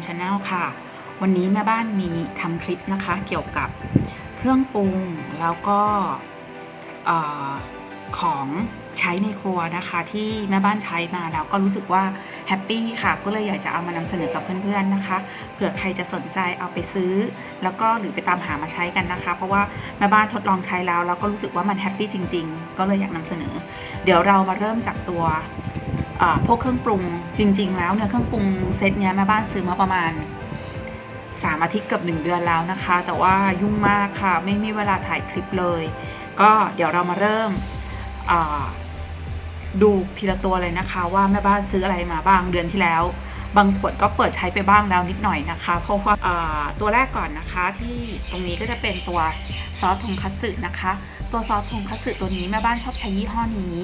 CT Home Channel ค่ะ วันนี้แม่บ้านมีทำคลิปนะคะเกี่ยวกับเครื่องปรุงแล้วก็ของใช้ในครัวนะคะ ที่แม่บ้านใช้มาแล้วก็รู้สึกว่าแฮปปี้ค่ะ ก็เลยอยากจะเอามานำเสนอกับเพื่อนๆนะคะเผื่อใครจะสนใจเอาไปซื้อ แล้วก็หรือไปตามหามาใช้กันนะคะ เพราะว่าแม่บ้านทดลองใช้แล้วแล้วก็รู้สึกว่ามันแฮปปี้จริง ๆ ก็เลยอยากนำเสนอ เดี๋ยวเรามาเริ่มจากตัว พวกเครื่องปรุงจริง ๆ แล้วเนี่ยเครื่องปรุงเซตเนี้ยแม่บ้านซื้อมาประมาณ3อาทิตย์เกับ1เดือนแล้วนะคะ แต่ว่ายุ่งมากค่ะ ไม่มีเวลาถ่ายคลิปเลย ก็เดี๋ยวเรามาเริ่มดูทีละตัวเลยนะคะ ว่าแม่บ้านซื้ออะไรมาบ้างเดือนที่แล้ว บางขวดก็เปิดใช้ไปบ้างแล้วนิดหน่อยนะคะเพราะว่าตัวแรกก่อนนะคะที่ตรงนี้ก็จะเป็นตัวซอสทงคัตสึนะคะ ตัวซอสทงคัตสึตัวนี้แม่บ้านชอบใช้ยี่ห้อนี้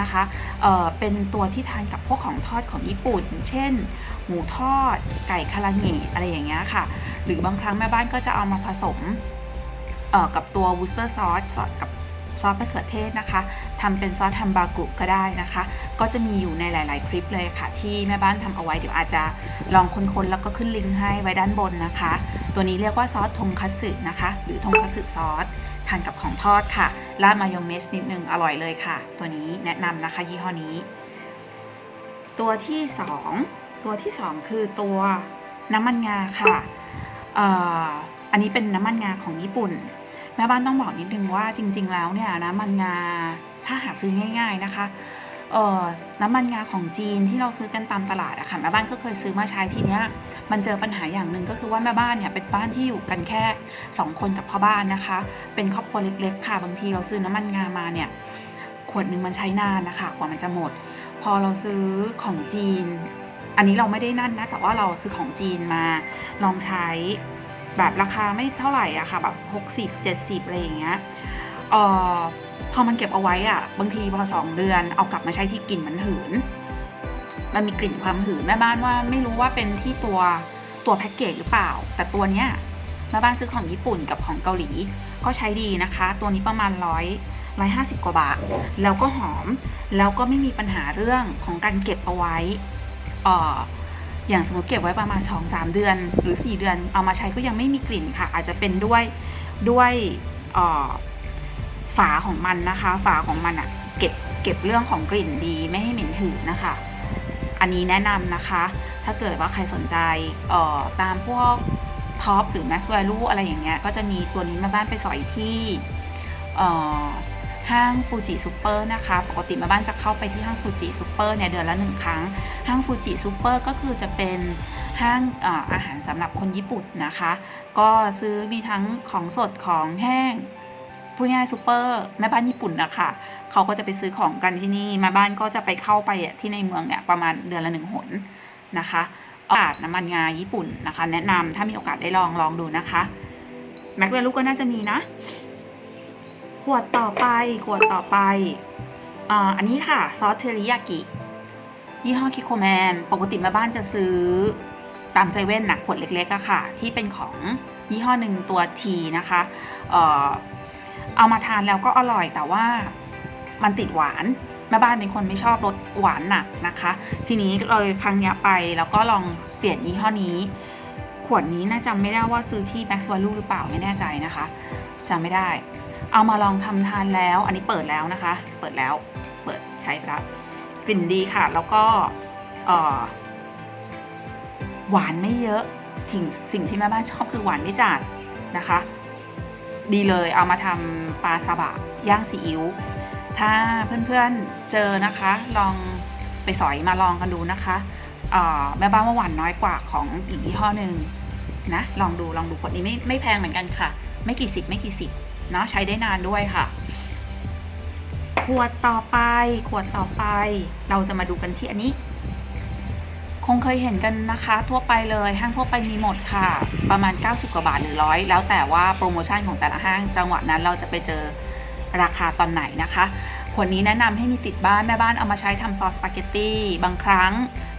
นะคะเเป็นตัวที่ทานกับพวกของทอดของญี่ปุ่น เช่น หมูทอด ไก่คาราเงะอะไรอย่างเงี้ยค่ะ หรือบางครั้งแม่บ้านก็จะเอามาผสมกับตัววูสเตอร์ซอสกับซอสมะเขือเทศนะคะทำเป็นซอสทัมบากุก็ได้นะคะ ก็จะมีอยู่ในหลาย ๆ คลิปเลยค่ะ ที่แม่บ้านทำเอาไว้เดี๋ยวอาจจะลองค้นๆแล้วก็ขึ้นลิงก์ให้ไว้ด้านบนนะคะ ตัวนี้เรียกว่าซอสทงคัตสึนะคะ หรือทงคัตสึซอสานกับของทอดค่ะ ราดมายองเนสนิดนึงอร่อยเลยค่ะ ตัวนี้แนะนำนะคะยี่ห้อนี้ ตัวที่ 2 ตัวที่ 2 คือตัวน้ำมันงาค่ะอ,อันนี้เป็นน้ำมันงาของญี่ปุ่น แม่บ้านต้องบอกนิดนึงว่าจริง ๆ แล้วเนี่ยน้ำมันงาถ้าหาซื้อง่าย ๆนะคะน้ำมันงาของจีนที่เราซื้อกันตามตลาดอะค่ะแม่บ้านก็เคยซื้อมาใช้ทีเนี้ยมันเจอปัญหาอย่างหนึ่งก็คือว่าแม่บ้านเนี่ยเป็นบ้านที่อยู่กันแค่ 2 คนกับพ่อบ้านนะคะ เป็นครอบครัวเล็กๆ ค่ะ บางทีเราซื้อน้ำมันงามาเนี่ย ขวดหนึ่งมันใช้นานนะคะ กว่ามันจะหมด พอเราซื้อของจีน อันนี้เราไม่ได้นั่นนะ แต่ว่าเราซื้อของจีนมาลองใช้แบบราคาไม่เท่าไหร่อะค่ะแบบ60 70อะไรอย่างเงี้ยเอ่อพอมันเก็บเอาไว้อะบางทีพอสองเดือนเอากลับมาใช้ที่กลิ่นมันหืน มันมีกลิ่นความหืนแม่บ้านว่าไม่รู้ว่าเป็นที่ตัวตัวแพ็กเกจหรือเปล่า แต่ตัวเนี้ย แม่บ้านซื้อของญี่ปุ่นกับของเกาหลี ก็ใช้ดีนะคะ ตัวนี้ประมาณร้อยร้อยห้าสิบกว่าบาท แล้วก็หอม แล้วก็ไม่มีปัญหาเรื่องของการเก็บเอาไว้อ่ออย่างสมมติเก็บไว้ประมาณ 2-3 เดือน หรือ 4 เดือน เอามาใช้ก็ยังไม่มีกลิ่นค่ะ อาจจะเป็นด้วยด้วยอ่อฝาของมันนะคะ ฝาของมันอะเก็บเก็บเรื่องของกลิ่นดีไม่ให้เหม็นหืนนะคะ อันนี้แนะนำนะคะ ถ้าเกิดว่าใครสนใจอ่อตามพวก ท็อปหรือ Max Value อะไรอย่างเงี้ยก็จะมีตัวนี้มาบ้านไปสอยที่ห้างฟูจิซูเปอร์นะคะ ปกติมาบ้านจะเข้าไปที่ห้างฟูจิซูเปอร์เนี่ยเดือนละหนึ่งครั้ง ห้างฟูจิซูเปอร์ก็คือจะเป็นห้างออาหารสำหรับคนญี่ปุ่นนะคะ ก็ซื้อมีทั้งของสดของแห้งพูดง่ายซูเปอร์แม่บ้านญี่ปุ่นนะคะเขาก็จะไปซื้อของกันที่นี่ม่บ้านก็จะไปเข้าไปที่ในเมืองเนี่ยประมาณเดือนละหนึ่งหนนะคะ โอกาสน้ำมันงาญี่ปุ่นนะคะ แนะนำถ้ามีโอกาสได้ลองลองดูนะคะแม็กเวลูก็น่าจะมีนะ ขวดต่อไป ขวดต่อไปอ่าอันนี้ค่ะ ซอสเทอริยากิยี่ห้อคิโคแมน ปกติแม่บ้านจะซื้อตามเซเว่นนะขวดเล็กๆอะค่ะ ที่เป็นของยี่ห้อหนึ่งตัวทีนะคะเอ่อเอามาทานแล้วก็อร่อยแต่ว่ามันติดหวาน แม่บ้านเป็นคนไม่ชอบรสหวานหนักนะคะ ทีนี้เลยครั้งนี้ไปแล้วก็ลองเปลี่ยนยี่ห้อนี้ ขวดนี้น่าจะไม่ได้ว่าซื้อที่ Max Value หรือเปล่าไม่แน่ใจนะคะจำไม่ได้ เอามาลองทำทานแล้ว อันนี้เปิดแล้วนะคะ เปิดแล้วเปิดใช้ไปแล้วกลิ่นดีค่ะ แล้วก็หวานไม่เยอะสิ่งสิ่งที่แม่บ้านชอบคือหวานไม่จัดนะคะ ดีเลยเอามาทำปลาซาบะย่างซีอิ๊ว ถ้าเพื่อนๆเจอนะคะ ลองไปสอยมาลองกันดูนะคะแม่บ้านว่าหวานน้อยกว่าของอีกยี่ห้อหนึ่งนะลองดูลองดูขวดนี้ไม่ไม่แพงเหมือนกันค่ะ ไม่กี่สิบไม่กี่สิบเนาะใช้ได้นานด้วยค่ะ ขวดต่อไป ขวดต่อไป เราจะมาดูกันที่อันนี้ คงเคยเห็นกันนะคะ ทั่วไปเลยห้างทั่วไปมีหมดค่ะ ประมาณ 90 กว่าบาทหรือร้อยแล้วแต่ว่าโปรโมชั่นของแต่ละห้างจังหวะนั้นเราจะไปเจอ ราคาตอนไหนนะคะขวดนี้แนะนำให้มีติดบ้านแม่บ้านเอามาใช้ทำซอสสปาเกตตี้บางครั้ง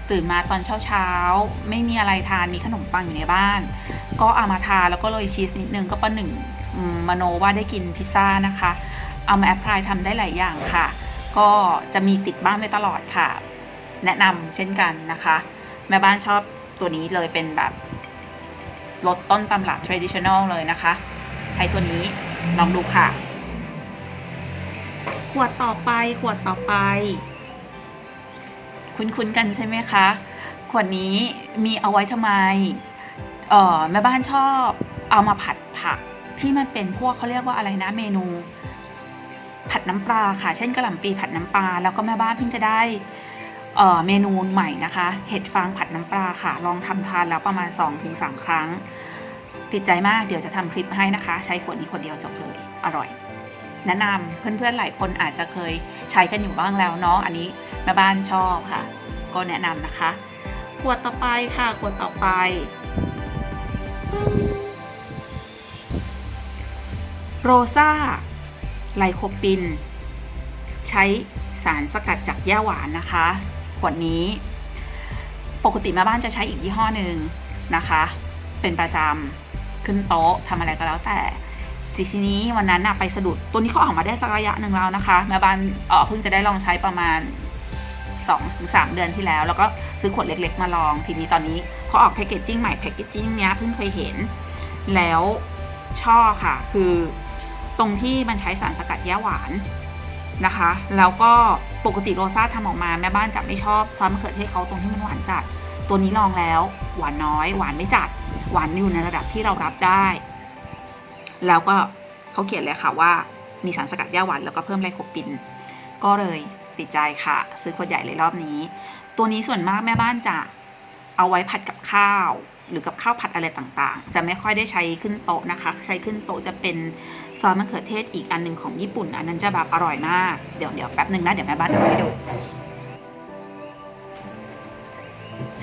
ตื่นมาตอนเช้าๆ ไม่มีอะไรทานมีขนมปังอยู่ในบ้าน ก็เอามาทาแล้วก็โรยชีสนิดนึงก็ประหนึ่งมมโนว่าได้กินพิซซ่านะคะ เอามาแอพพลายทำได้หลายอย่างค่ะ ก็จะมีติดบ้านไว้ตลอดค่ะ แนะนำเช่นกันนะคะ แม่บ้านชอบตัวนี้เลยเป็นแบบรสต้นตำรับ traditional เลยนะคะ ใช้ตัวนี้ลองดูค่ะ ขวดต่อไป ขวดต่อไป คุ้นๆกันใช่ไหมคะ ขวดนี้มีเอาไว้ทำไมเออแม่บ้านชอบเอามาผัดผักที่มันเป็นพวกเขาเรียกว่าอะไรนะเมนู ผัดน้ำปลาค่ะ เช่นกระหล่ำปีผัดน้ำปลาแล้วก็แม่บ้านเพิ่งจะได้เออเมนูใหม่นะคะ เห็ดฟางผัดน้ำปลาค่ะ ลองทำทานแล้วประมาณ 2-3 ครั้ง ติดใจมากเดี๋ยวจะทำคลิปให้นะคะ ใช้ขวดนี้ขวดเดียวจบเลย อร่อย แนะนำเพื่อนๆหลายคนอาจจะเคยใช้กันอยู่บ้างแล้วเนาะอันนี้แม่บ้านชอบค่ะ ก็แนะนำนะคะขวดต่อไปค่ะขวดต่อไป โรซาไลโคปิน ใช้สารสกัดจากย่าหวานนะคะ ขวดนี้ ปกติแม่บ้านจะใช้อีกยี่ห้อหนึ่งนะคะ เป็นประจำขึ้นโต๊ะทำอะไรก็แล้วแต่ สิทีนี้วันนั้นน่ะไปสะดุดตัวนี้เขาออกมาได้สักระยะหนึ่งแล้วนะคะแม่บ้านเออเพิ่งจะได้ลองใช้ประมาณ2อถึงสเดือนที่แล้ว แล้วก็ซื้อขวดเล็ก ๆ มาลองทีนี้ตอนนี้เขาออกแพคเกจจิ้งใหม่แพคเกจจิ้งเนี้ยเพิ่งเคยเห็น แล้วช่อค่ะ คือตรงที่มันใช้สารสกัดแย่หวานนะคะ แล้วก็ปกติโรซ่าทำออกมาแม่บ้านจะไม่ชอบซอสมะเขือเทศเขาตรงที่มันหวานจัด ตัวนี้ลองแล้ว หวานน้อย หวานไม่จัด หวานอยู่ในระดับที่เรารับได้ แล้วก็เขาเขียนเลยค่ะว่ามีสารสกัดย่าหวานแล้วก็เพิ่มไลโคปิน ก็เลยติดใจค่ะ ซื้อขวดใหญ่เลยรอบนี้ ตัวนี้ส่วนมากแม่บ้านจะเอาไว้ผัดกับข้าว หรือกับข้าวผัดอะไรต่างๆ จะไม่ค่อยได้ใช้ขึ้นโต๊ะนะคะ ใช้ขึ้นโต๊ะจะเป็นซอสมะเขือเทศอีกอันหนึ่งของญี่ปุ่น อันนั้นจะแบบอร่อยมากเดี๋ยวเดี๋ยวแป๊บหนึ่งนะเดี๋ยวแม่บ้านเอาให้ดู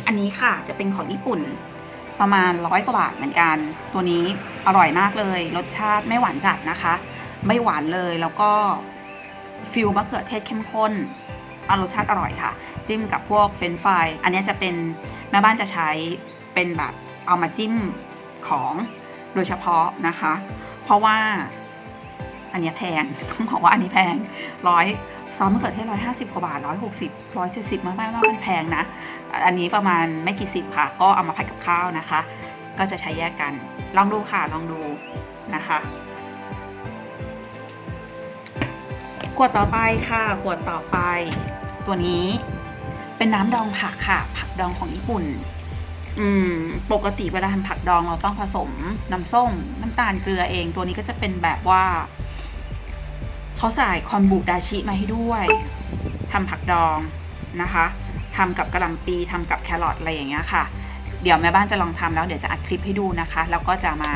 อันนี้ค่ะจะเป็นของญี่ปุ่น ประมาณร้อยกว่าบาทเหมือนกัน ตัวนี้อร่อยมากเลย รสชาติไม่หวานจัดนะคะ ไม่หวานเลยแล้วก็ฟิลมะเขือเทศเข้มข้นอรสชาติอร่อยค่ะ จิ้มกับพวกเฟรนฟรายอันนี้จะเป็นแม่บ้านจะใช้เป็นแบบเอามาจิ้มของโดยเฉพาะนะคะ เพราะว่าอันนี้แพงต้องบอกว่าอันนี้แพงร้อย ซอสมะเขือเทศร้อยห้าสิบกว่าบาทร้อยหกสิบร้อยเจ็ดสิบมากๆว่ามันแพงนะ อันนี้ประมาณไม่กี่สิบค่ะ ก็เอามาผัดกับข้าวนะคะ ก็จะใช้แยกกัน ลองดูค่ะลองดูนะคะขวดต่อไปค่ะขวดต่อไป ตัวนี้เป็นน้ำดองผักค่ะ ผักดองของญี่ปุ่น อืม ปกติเวลาทำผักดองเราต้องผสมน้ำส้มน้ำตาลเกลือเอง ตัวนี้ก็จะเป็นแบบว่า เขาใส่คอนบุดาชิมาให้ด้วยทำผักดองนะคะทำกับกระหล่ำปีทำกับแครอทอะไรอย่างเงี้ยค่ะ เดี๋ยวแม่บ้านจะลองทำแล้วเดี๋ยวจะอัดคลิปให้ดูนะคะ แล้วก็จะมา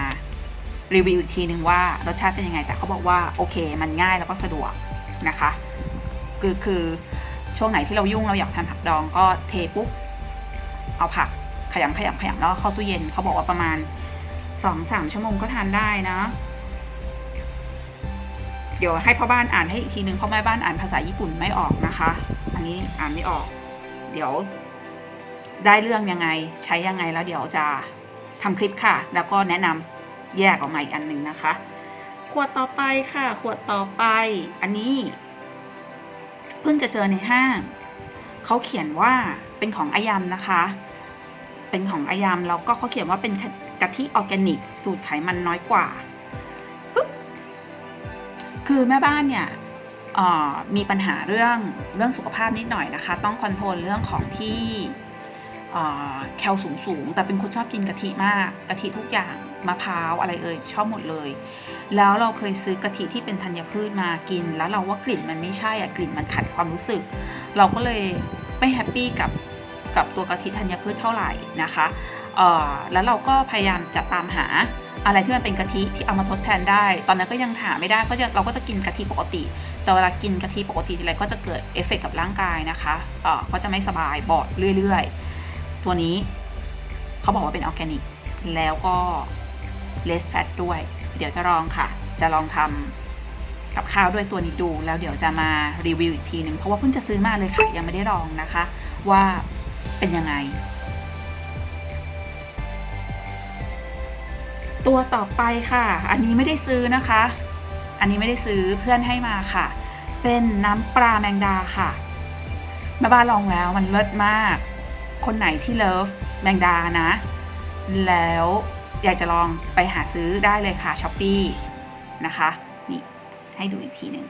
รีวิวอีกทีนึงว่ารสชาติเป็นยังไง แต่เขาบอกว่าโอเค มันง่ายแล้วก็สะดวกนะคะ คือคือช่วงไหนที่เรายุ่งเราอยากทาผักดองก็เทปุ๊บเอาผักขยำขยำขยำแล้วเข้าตู้เย็นเขาบอกว่าประมาณสองสามชั่วโมงก็ทานได้นะ เดี๋ยวให้พ่อบ้านอ่านให้อีกทีนึงเพราะแม่บ้านอ่านภาษาญี่ปุ่นไม่ออกนะคะ อันนี้อ่านไม่ออก เดี๋ยว ได้เรื่องยังไงใช้ยังไงแล้วเดี๋ยวจะทำคลิปค่ะ แล้วก็แนะนำแยกออกมาอีกอันหนึ่งนะคะ ขวดต่อไปค่ะ ขวดต่อไป อันนี้เพิ่งจะเจอในห้างเขาเขียนว่าเป็นของอายามนะคะ เป็นของอายามแล้วก็เขาเขียนว่าเป็นกะทิออร์แกนิก สูตรไขมันน้อยกว่า คือแม่บ้านเนี่ยมีปัญหาเรื่องเรื่องสุขภาพนิดหน่อยนะคะ ต้องคอนโทรลเรื่องของที่แคลสูงสูงแต่เป็นคนชอบกินกะทิมากกะทิทุกอย่างมะพร้าวอะไรเอ่ยชอบหมดเลย แล้วเราเคยซื้อกะทิที่เป็นธัญพืชมากิน แล้วเราว่ากลิ่นมันไม่ใช่อะกลิ่นมันขัดความรู้สึก เราก็เลยไม่แฮปปี้กับกับตัวกะทิธัญพืชเท่าไหร่นะคะ แล้วเราก็พยายามจะตามหาอะไรที่มันเป็นกะทิที่เอามาทดแทนได้ ตอนนั้นก็ยังหาไม่ได้ก็จะเราก็จะกินกะทิปกติ แต่เวลากินกะทิปกติทีไรก็จะเกิดเอฟเฟกต์กับร่างกายนะคะเออก็จะไม่สบายบอดเรื่อยๆ ตัวนี้เขาบอกว่าเป็นออร์แกนิก แล้วก็ less fat ด้วย เดี๋ยวจะลองค่ะ จะลองทำกับข้าวด้วยตัวนี้ดู แล้วเดี๋ยวจะมารีวิวอีกทีหนึ่งเพราะว่าเพิ่งจะซื้อมาเลยค่ะยังไม่ได้ลองนะคะ ว่าเป็นยังไง ตัวต่อไปค่ะ อันนี้ไม่ได้ซื้อนะคะ อันนี้ไม่ได้ซื้อเพื่อนให้มาค่ะ เป็นน้ำปลาแมงดาค่ะแม่บ้านลองแล้วมันเลิศมาก คนไหนที่เลิฟแมงดานะ แล้วอยากจะลองไปหาซื้อได้เลยค่ะช้อปปีนะคะนี่ให้ดูอีกทีหนึ่ง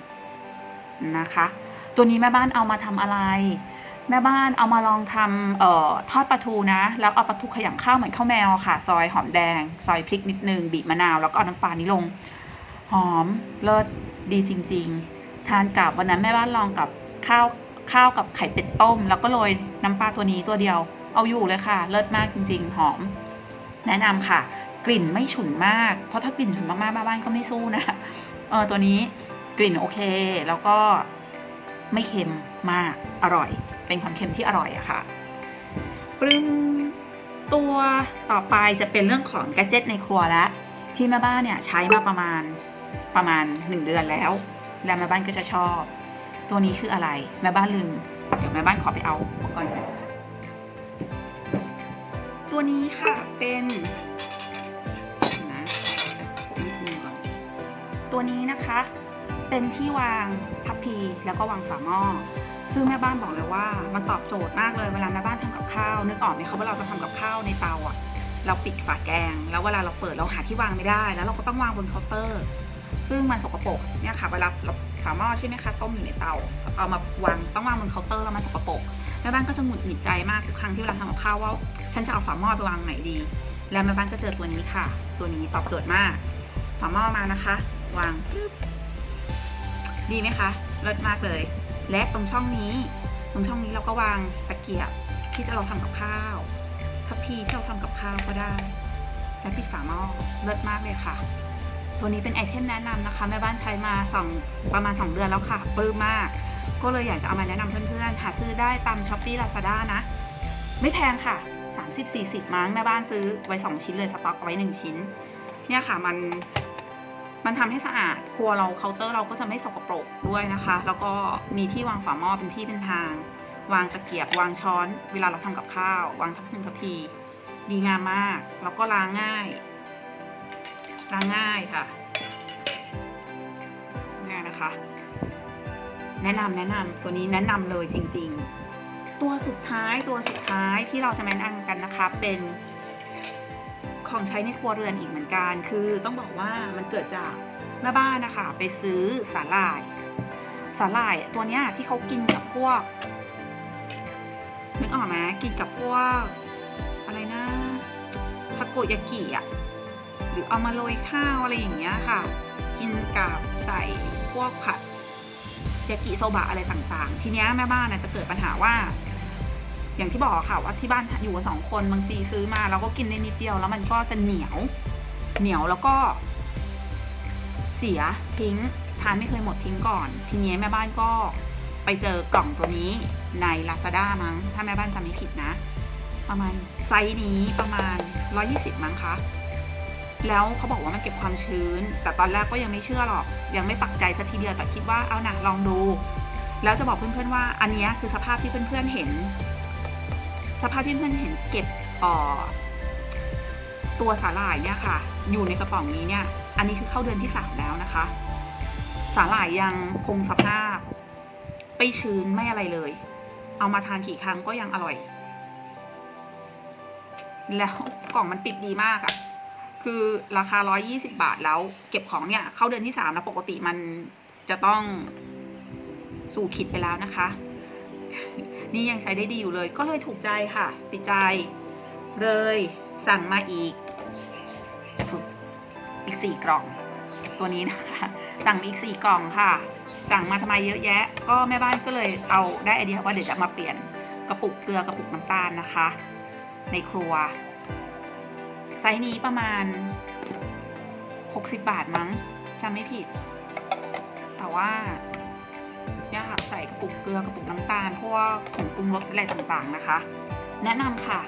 นะคะ ตัวนี้แม่บ้านเอามาทำอะไร แม่บ้านเอามาลองทำเอ่อทอดปลาทูนะ แล้วเอาปลาทูขยำข้าวเหมือนข้าวแมวค่ะ ซอยหอมแดง ซอยพริกนิดนึง บีบมะนาว แล้วก็เอาน้ำปลานี้ลง หอมเลิศดีจริง ๆ ทานกับวันนั้นแม่บ้านลองกับข้าวข้าวกับไข่เป็ดต้ม แล้วก็โรยน้ำปลาตัวนี้ตัวเดียว เอาอยู่เลยค่ะ เลิศมากจริง ๆ หอม แนะนำค่ะ กลิ่นไม่ฉุนมาก เพราะถ้ากลิ่นฉุนมากๆแม่บ้านก็ไม่สู้นะเออตัวนี้กลิ่นโอเค แล้วก็ ไม่เค็มมากอร่อย เป็นความเค็มที่อร่อยอะค่ะปรึงตัวต่อไปจะเป็นเรื่องของแกจิตในครัวแล้วที่แม่บ้านเนี่ยใช้มาประมาณประมาณ 1 เดือนแล้ว แล้วแม่บ้านก็จะชอบ ตัวนี้คืออะไร แม่บ้านลืม เดี๋ยวแม่บ้านขอไปเอาอุปก่อนตัวนี้ค่ะเป็นนะนิดนึงก่อนตัวนี้นะคะ เป็นที่วางทัพพีแล้วก็วางฝาหม้อซึ่งแม่บ้านบอกเลยว่ามันตอบโจทย์มากเลยเวลาแม่บ้านทำกับข้าวนึกออกไหมคะว่าเราจะทำกับข้าวในเตาอะเราปิดฝาแกง แล้วเวลาเราเปิดเราหาที่วางไม่ได้ แล้วเราก็ต้องวางบนเคาน์เตอร์ ซึ่งมันสกปรกเนี่ยค่ะเวลาเราฝาหม้อใช่ไหมคะต้มอยู่ในเตาเอามาวางต้องวางบนเคาน์เตอร์แล้วมันสกปรกแม่บ้านก็จะหงุดหงิดใจมากทุกครั้งที่เวลาทำกับข้าวว่าฉันจะเอาฝาหม้อไปวางไหนดี แล้วแม่บ้านก็เจอตัวนี้ค่ะ ตัวนี้ตอบโจทย์มากฝาหม้อมานะคะ วางปึ๊บ ดีไหมคะเลิศมากเลย และตรงช่องนี้ ตรงช่องนี้เราก็วางตะเกียบที่เราทำกับข้าวทัพพีที่เราทำกับข้าวก็ได้ และปิดฝาหม้อเลิศมากเลยค่ะ ตัวนี้เป็นไอเทมแนะนำนะคะ แม่บ้านใช้มาสองประมาณ 2 เดือนแล้วค่ะปลื้มมาก ก็เลยอยากจะเอามาแนะนำเพื่อนๆหาซื้อได้ตามช้อปปี้ลาซาด้านะ ไม่แพงค่ะ 30-40มั้งแม่บ้านซื้อไว้ 2 ชิ้นเลยสต็อกไว้ 1 ชิ้น เนี่ยค่ะมัน มันทำให้สะอาดครัวเราเคาน์เตอร์เราก็จะไม่สกปรกด้วยนะคะ แล้วก็มีที่วางฝาหม้อเป็นที่เป็นทาง วางตะเกียบ วางช้อน เวลาเราทำกับข้าว วางทัพพึงทัพพีดีงามมาก แล้วก็ล้างง่าย ล้างง่ายค่ะง่ายนะคะ แนะนำแนะนำตัวนี้แนะนำเลยจริง ๆ ตัวสุดท้ายตัวสุดท้ายที่เราจะแนะนำกันนะคะเป็น ของใช้ในครัวเรือนอีกเหมือนกัน คือต้องบอกว่ามันเกิดจากแม่บ้านนะคะ ไปซื้อสาหร่าย สาหร่ายตัวเนี้ยที่เขากินกับพวกนึกออกไหมกินกับพวกอะไรนะทาโกยากิอะหรือเอามาโรยข้าวอะไรอย่างเงี้ยค่ะ กินกับใส่พวกผัดยากิโซบะอะไรต่างๆ ทีเนี้ยแม่บ้านนะจะเกิดปัญหาว่า อย่างที่บอกค่ะว่าที่บ้านอยู่กันสองคนบางทีซื้อมาเราก็กินได้นิดเดียวแล้วมันก็จะเหนียว เหนียวแล้วก็ เสียทิ้งทานไม่เคยหมดทิ้งก่อน ทีนี้แม่บ้านก็ไปเจอกล่องตัวนี้ใน Lazada มั้ง ถ้าแม่บ้านจำไม่ผิดนะ ประมาณไซส์นี้ประมาณ 120 มั้งคะแล้วเขาบอกว่ามันเก็บความชื้น แต่ตอนแรกก็ยังไม่เชื่อหรอก ยังไม่ปักใจสักทีเดียวแต่คิดว่าเอาหนะลองดู แล้วจะบอกเพื่อนๆว่าอันนี้คือสภาพที่เพื่อนๆเห็น สภาพที่เพื่อนเห็นเก็บออตัวสาหร่ายเนี่ยค่ะ อยู่ในกระป๋องนี้เนี่ย อันนี้คือเข้าเดือนที่สามแล้วนะคะ สาหร่ายยังคงสภาพไม่ชื้นไม่อะไรเลย เอามาทานกี่ครั้งก็ยังอร่อย แล้วกล่องมันปิดดีมากอะคือราคา 120 บาทแล้ว เก็บของเนี่ย เข้าเดือนที่สามแล้วปกติมันจะต้องสู่ขิดไปแล้วนะคะ นี่ยังใช้ได้ดีอยู่เลย ก็เลยถูกใจค่ะ ติดใจ เลยสั่งมาอีก อีกสี่กล่อง ตัวนี้นะคะ สั่งมาอีกสี่กล่องค่ะ สั่งมาทำไมเยอะแยะ ก็แม่บ้านก็เลยเอาได้ไอเดียว่าเดี๋ยวจะมาเปลี่ยนกระปุกเกลือกระปุกน้ำตาลนะคะ ในครัวไซส์นี้ประมาณ 60 บาทมั้งจำไม่ผิด แต่ว่า เนี่ยค่ะใส่กระปุกเกลือกระปุกน้ำตาลพวกผงปรุงรสอะไรต่างๆนะคะ แนะนำค่ะ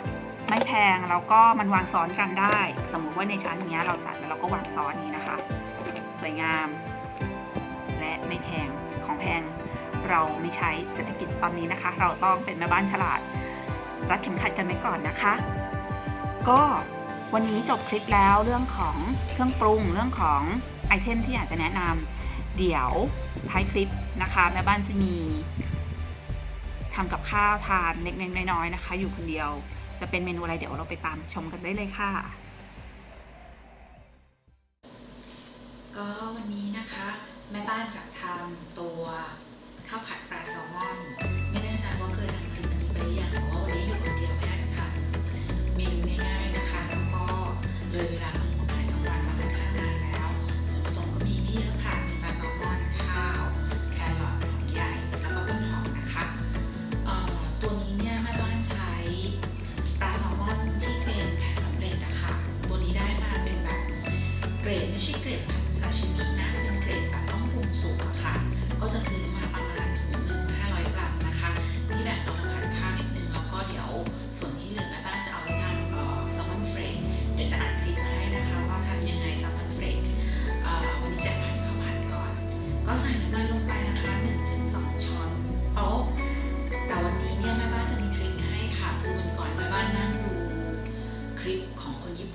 ไม่แพงแล้วก็มันวางซ้อนกันได้ สมมุติว่าในชั้นนี้เราจัดแล้วเราก็วางซ้อนนี้นะคะ สวยงาม และไม่แพงของแพงเราไม่ใช้เศรษฐกิจตอนนี้นะคะ เราต้องเป็นแม่บ้านฉลาด รัดเข็มขัดกันไว้ก่อนนะคะ ก็วันนี้จบคลิปแล้วเรื่องของเครื่องปรุงเรื่องของไอเทมที่อยากจะแนะนำเดี๋ยว ท้ายคลิปนะคะ แม่บ้านจะมีทำกับข้าวทานเล็กๆน้อยๆนะคะ อยู่คนเดียวจะเป็นเมนูอะไรเดี๋ยวเราไปตามชมกันได้เลยค่ะ ก็วันนี้นะคะ แม่บ้านจะทำตัวข้าวผัดปลาแซลมอน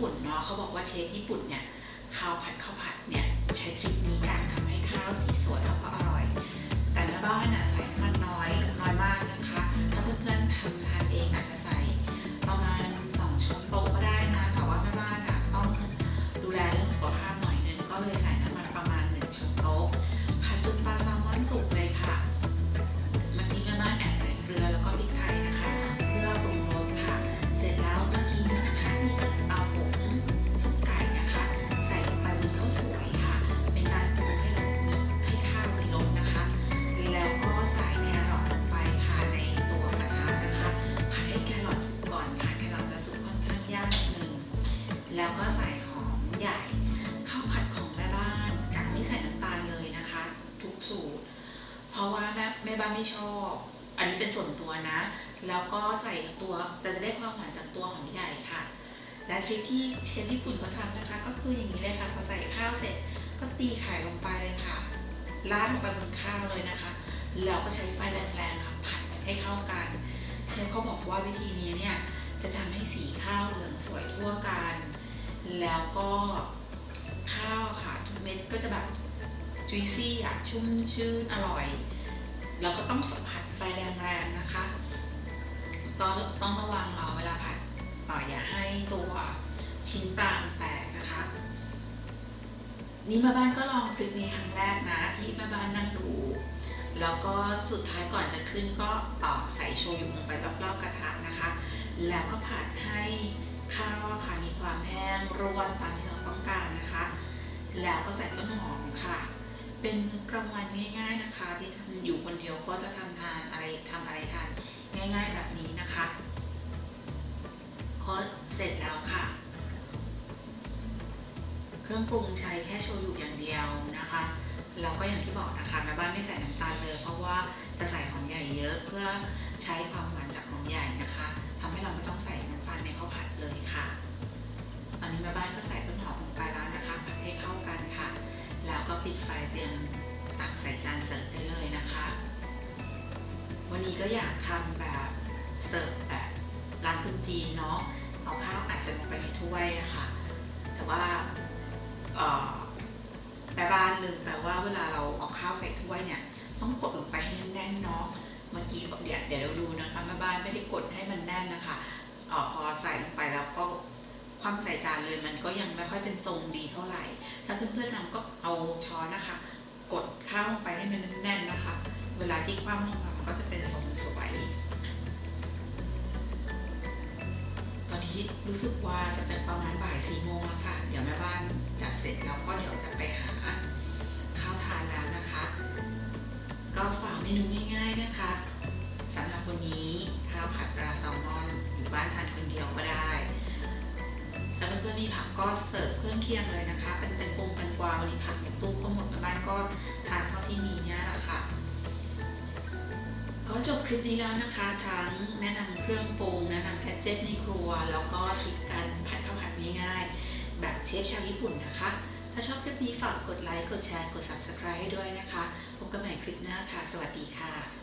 ปุ่นเนาะเขาบอกว่าเชฟญี่ปุ่นเนี่ยข้าวผัดข้าวผัดเนี่ยใช้ทริคนี้การทำให้ข้าวสีสวยแล้วก็อ และทริคที่เชฟญี่ปุ่นเขาทำนะคะ ก็คืออย่างนี้เลยค่ะพอใส่ข้าวเสร็จก็ตีไข่ลงไปเลยค่ะราดลงไปบนข้าวเลยนะคะแล้วก็ใช้ไฟแรงๆค่ะผัดให้เข้ากัน เชฟเขาบอกว่าวิธีนี้เนี่ยจะทำให้สีข้าวเหลืองสวยทั่วกัน แล้วก็ข้าวค่ะทุกเม็ดก็จะแบบจุยซี่อะชุ่มชื่นอร่อยแล้วก็ต้องผัดไฟแรงๆนะคะก็ต้องระวังเราเวลาผัด อ่ออย่าให้ตัวชิ้นปลาแตกนะคะ นี่แม่บ้านก็ลองทริคนี้ครั้งแรกนะที่แม่บ้านนั่งดู แล้วก็สุดท้ายก่อนจะขึ้นก็เอ่อใส่โชยุลงไปรอบๆกระทะนะคะ แล้วก็ผัดให้ข้าวค่ะมีความแห้งร่วนตามที่เราต้องการนะคะ แล้วก็ใส่ต้นหอมค่ะ เป็นมื้อกลางวันง่ายๆนะคะ ที่ทำอยู่คนเดียวก็จะทำทานอะไรทำอะไรทานง่ายๆแบบนี้นะคะ ก็เสร็จแล้วค่ะ เครื่องปรุงใช้แค่โชยุอย่างเดียวนะคะแล้วก็อย่างที่บอกนะคะแม่บ้านไม่ใส่น้ำตาลเลย เพราะว่าจะใส่หอมใหญ่เยอะเพื่อใช้ความหวานจากหอมใหญ่นะคะทำให้เราไม่ต้องใส่น้ำตาลในข้าวผัดเลยค่ะตอนนี้แม่บ้านก็ใส่ต้นหอมลงไปแล้วนะคะผัดให้เข้ากันค่ะ แล้วก็ปิดไฟเตรียมตักใส่จานเสิร์ฟได้เลยนะคะ วันนี้ก็อยากทำแบบเสิร์ฟแบบ ร้านคุณจีนเนาะเอาข้าวอัดใส่ลงไปในถ้วยอะค่ะ แต่ว่าแม่บ้านลืมแปลว่าเวลาเราเอาข้าวใส่ถ้วยเนี่ยต้องกดลงไปให้แน่นเนาะเมื่อกี้บอกเดี๋ยวเดี๋ยวเราดูนะคะแม่บ้านไม่ได้กดให้มันแน่นนะคะเออพอใส่ลงไปแล้วก็ความใส่จานเลยมันก็ยังไม่ค่อยเป็นทรงดีเท่าไหร่ ถ้าเพื่อนๆทำก็เอาช้อนนะคะ กดข้าวลงไปให้มันแน่นๆนะคะ เวลาที่คว่ำลงมามันก็จะเป็นทรงสวย ตอนนี้รู้สึกว่าจะเป็นประมาณบ่ายสี่โมงแล้วค่ะ เดี๋ยวแม่บ้านจัดเสร็จแล้วก็เดี๋ยวจะไปหาข้าวทานแล้วนะคะ ก็ฝากเมนูง่าย ๆนะคะสำหรับวันนี้ข้าวผัดปลาแซลมอนอยู่บ้านทานคนเดียวก็ได้แล้วเพื่อนๆมีผักก็เสิร์ฟเครื่องเคียงเลยนะคะ เป็นเป็นปงเป็นกวาวันนี้ผักในตู้ก็หมดแม่บ้านก็ทานเท่าที่มีเนี่ยแหละค่ะ จบคลิปนี้แล้วนะคะ ทั้งแนะนำเครื่องปรุงแนะนำแกดเจ็ตในครัว แล้วก็ทริคการผัดข้าวผัดง่ายๆ แบบเชฟชาวญี่ปุ่นนะคะ ถ้าชอบคลิปนี้ฝากกดไลค์ กดแชร์ กด subscribe ให้ด้วยนะคะ พบกันใหม่คลิปหน้าค่ะ สวัสดีค่ะ